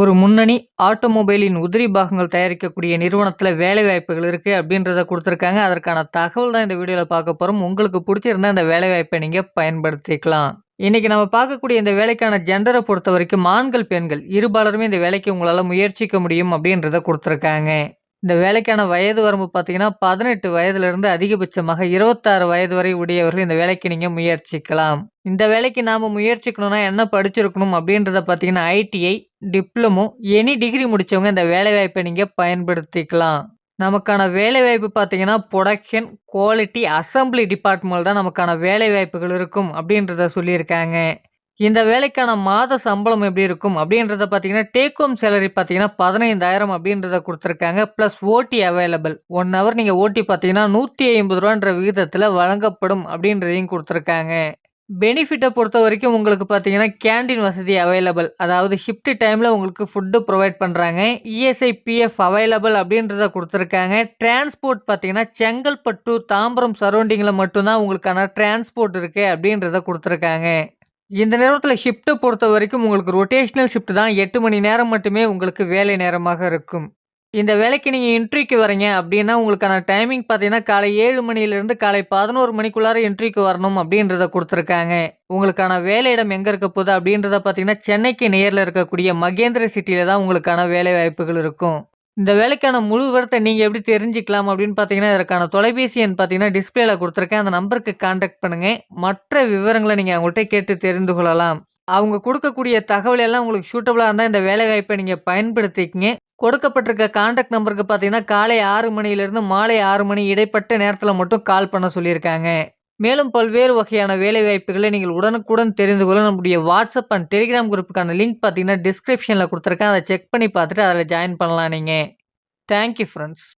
ஒரு முன்னணி ஆட்டோமொபைலின் உதிரி பாகங்கள் தயாரிக்கக்கூடிய நிறுவனத்தில் வேலைவாய்ப்புகள் இருக்குது அப்படின்றத கொடுத்துருக்காங்க. அதற்கான தகவல் தான் இந்த வீடியோவில் பார்க்க போகிறோம் உங்களுக்கு பிடிச்சிருந்தால் இந்த வேலைவாய்ப்பை நீங்கள் பயன்படுத்திக்கலாம். இன்றைக்கி நம்ம பார்க்கக்கூடிய இந்த வேலைக்கான ஜென்ர பொறுத்த வரைக்கும் ஆண்கள், பெண்கள் இருபாலருமே இந்த வேலைக்கு உங்களால் முயற்சிக்க முடியும் அப்படின்றத கொடுத்துருக்காங்க. இந்த வேலைக்கான வயது வரம்பு பார்த்தீங்கன்னா, 18 வயதிலிருந்து அதிகபட்சமாக 26 வயது வரை உடையவர்கள் இந்த வேலைக்கு நீங்கள் முயற்சிக்கலாம். இந்த வேலைக்கு நாம் முயற்சிக்கணும்னா என்ன படிச்சிருக்கணும் அப்படின்றத பார்த்தீங்கன்னா, ஐடிஐ, டிப்ளமோ, எனி டிகிரி முடிச்சவங்க இந்த வேலைவாய்ப்பை நீங்கள் பயன்படுத்திக்கலாம். நமக்கான வேலைவாய்ப்பு பார்த்தீங்கன்னா, ப்ரொடக்ஷன் குவாலிட்டி, அசெம்பிளி டிபார்ட்மெண்ட் தான் நமக்கான வேலைவாய்ப்புகள் இருக்கும் அப்படின்றத சொல்லியிருக்காங்க. இந்த வேலைக்கான மாத சம்பளம் எப்படி இருக்கும் அப்படின்றத பார்த்தீங்கன்னா, டேக் ஹோம் சேலரி பார்த்தீங்கன்னா 15,000 அப்படின்றத கொடுத்துருக்காங்க. ப்ளஸ் ஓட்டி அவைலபிள். ஒன் ஹவர் நீங்கள் ஓட்டி பார்த்தீங்கன்னா, நூற்றி ஐம்பது ரூபான்ற விகிதத்தில் வழங்கப்படும் அப்படின்றதையும் கொடுத்துருக்காங்க. பெனிஃபிட்டை பொறுத்த வரைக்கும் உங்களுக்கு பார்த்தீங்கன்னா, கேண்டீன் வசதி அவைலபிள். அதாவது ஷிஃப்ட் டைமில் உங்களுக்கு ஃபுட்டு ப்ரொவைட் பண்ணுறாங்க இஎஸ்ஐ, பிஎஃப் அவைலபிள் அப்படின்றத கொடுத்துருக்காங்க. டிரான்ஸ்போர்ட் பார்த்தீங்கன்னா, செங்கல்பட்டு, தாம்பரம் சரௌண்டிங்கில் மட்டும்தான் உங்களுக்கான டிரான்ஸ்போர்ட் இருக்கு அப்படின்றத கொடுத்துருக்காங்க. இந்த நேரத்தில் ஷிஃப்ட்டை பொறுத்த வரைக்கும் உங்களுக்கு ரொட்டேஷனல் ஷிஃப்ட் தான் எட்டு மணி நேரம் மட்டுமே உங்களுக்கு வேலை நேரமாக இருக்கும். இந்த வேலைக்கு நீங்கள் இன்ட்ரிக்கு வரீங்க அப்படின்னா, உங்களுக்கான டைமிங் பார்த்தீங்கன்னா, காலை ஏழு மணிலேருந்து காலை 11 மணிக்குள்ளார இன்ட்ரிக்கு வரணும் அப்படின்றத கொடுத்துருக்காங்க உங்களுக்கான வேலையிடம் எங்கே இருக்க போகுது அப்படின்றத பார்த்தீங்கன்னா, சென்னைக்கு நேரில் இருக்கக்கூடிய மகேந்திர சிட்டியில் தான் உங்களுக்கான வேலைவாய்ப்புகள் இருக்கும். இந்த வேலைக்கான முழு விவரத்தை நீங்கள் எப்படி தெரிஞ்சுக்கலாம் அப்படின்னு பார்த்தீங்கன்னா, இதற்கான தொலைபேசி எண் பார்த்தீங்கன்னா, டிஸ்பிளேல கொடுத்துருக்கேன் அந்த நம்பருக்கு காண்டாக்ட் பண்ணுங்கள் மற்ற விவரங்களை நீங்கள் அவங்கள்ட்ட கேட்டு தெரிந்து கொள்ளலாம். அவங்க கொடுக்கக்கூடிய தகவல் எல்லாம் உங்களுக்கு சூட்டபுளாக இருந்தால் இந்த வேலைவாய்ப்ப நீங்கள் பயன்படுத்திக்கிங்க கொடுக்கப்பட்டிருக்க கான்டாக்ட் நம்பருக்கு பார்த்தீங்கன்னா, காலை ஆறு மணியிலிருந்து மாலை ஆறு மணி இடைப்பட்ட நேரத்தில் மட்டும் கால் பண்ண சொல்லியிருக்காங்க. மேலும் பல்வேறு வகையான வேலைவாய்ப்புகளை நீங்கள் உடனுக்குடன் தெரிந்து கொள்ள நம்முடைய வாட்ஸ்அப் அண்ட் டெலிகிராம் குரூப்புக்கான லிங்க் பார்த்தீங்கன்னா, டிஸ்கிரிப்ஷனில் கொடுத்துருக்கேன். அதை செக் பண்ணி பார்த்துட்டு அதில் ஜாயின் பண்ணலாம் நீங்கள் தேங்க் யூ